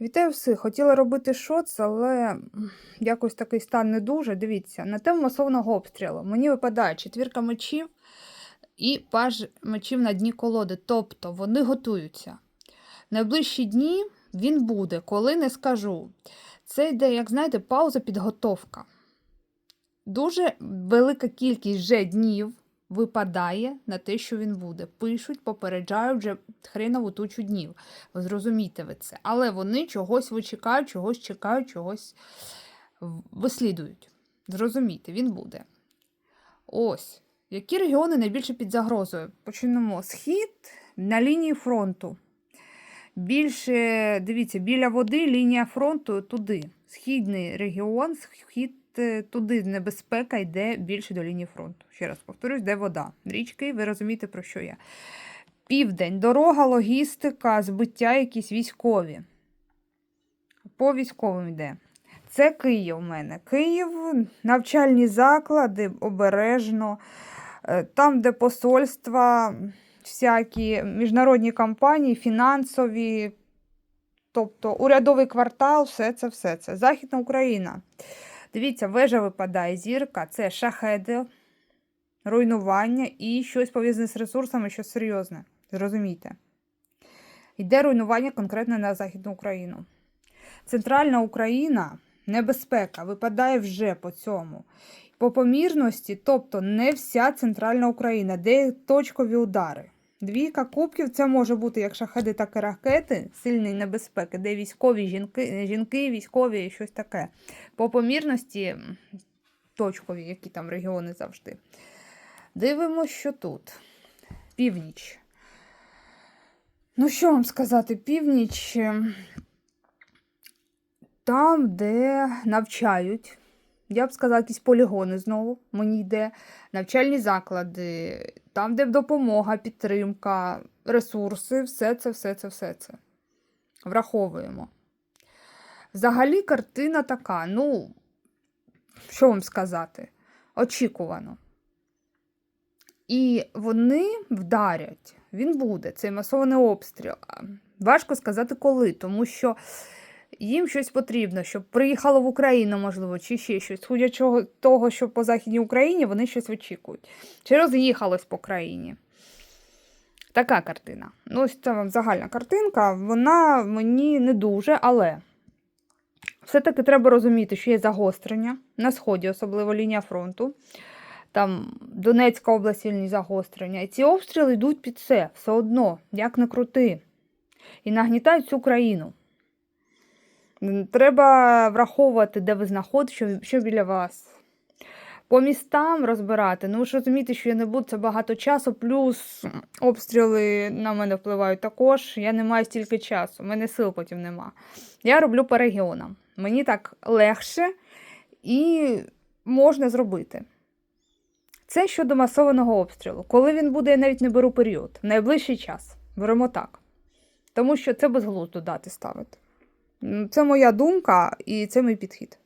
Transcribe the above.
Вітаю всіх. Хотіла робити шоц, але якось такий стан не дуже. Дивіться, на тему масовного обстрілу мені випадає четвірка мечів і паж мечів на дні колоди. Тобто вони готуються. Найближчі дні він буде, коли не скажу. Це йде, як знаєте, пауза, підготовка. Дуже велика кількість вже днів випадає на те, що він буде. Пишуть, попереджають вже хренову тучу днів. Ви зрозумієте ви це. Але вони чогось вичекають, чогось чекають, чогось вислідують. Зрозумійте, він буде. Ось. Які регіони найбільше під загрозою? Почнемо. Схід на лінії фронту. Більше, дивіться, біля води лінія фронту туди. Східний регіон, схід туди небезпека йде більше до лінії фронту. Ще раз повторюсь, де вода. Річки, ви розумієте, про що я. Південь, дорога, логістика, збиття якісь військові. По військовим йде. Це Київ у мене. Київ, навчальні заклади, обережно. Е, Там, де посольства, всякі міжнародні компанії, фінансові, тобто урядовий квартал, все це, все це. Західна Україна. Дивіться, вежа випадає, зірка, це шахеди, руйнування і щось пов'язане з ресурсами, щось серйозне. Зрозумійте. Йде руйнування конкретно на Західну Україну. Центральна Україна небезпека випадає вже по цьому. По помірності, тобто не вся центральна Україна, де точкові удари. Двійка кубків це може бути як шахеди, так і ракети сильної небезпеки, де військові жінки, жінки, військові і щось таке. По помірності точкові, які там регіони завжди. Дивимося, що тут. Північ. Ну, що вам сказати, північ. ем, Там, де навчають, я б сказала, якісь полігони знову мені йде, навчальні заклади, там, де допомога, підтримка, ресурси, все це, все це, все це. Враховуємо. Взагалі картина така, ну, що вам сказати, очікувано. І вони вдарять, він буде, цей масований обстріл. Важко сказати коли, тому що їм щось потрібно, щоб приїхало в Україну, можливо, чи ще щось. Судячи того, що по Західній Україні вони щось вичікують. Чи роз'їхалось по країні. Така картина. Ну, ось це вам загальна картинка. Вона мені не дуже, але все-таки треба розуміти, що є загострення на сході, особливо лінія фронту. Там Донецька область сильні загострення. І ці обстріли йдуть під це все одно, як не крути. І нагнітають всю країну. Треба враховувати, де ви знаходитесь, що, що біля вас. По містам розбирати. Ну, ви ж розумієте, що я не буду, це багато часу, плюс обстріли на мене впливають також. Я не маю стільки часу, мене сил потім нема. Я роблю по регіонам. Мені так легше і можна зробити. Це щодо масованого обстрілу. Коли він буде, я навіть не беру період. Найближчий час. Беремо так. Тому що це безглуздо дати ставити. Це моя думка і це мій підхід.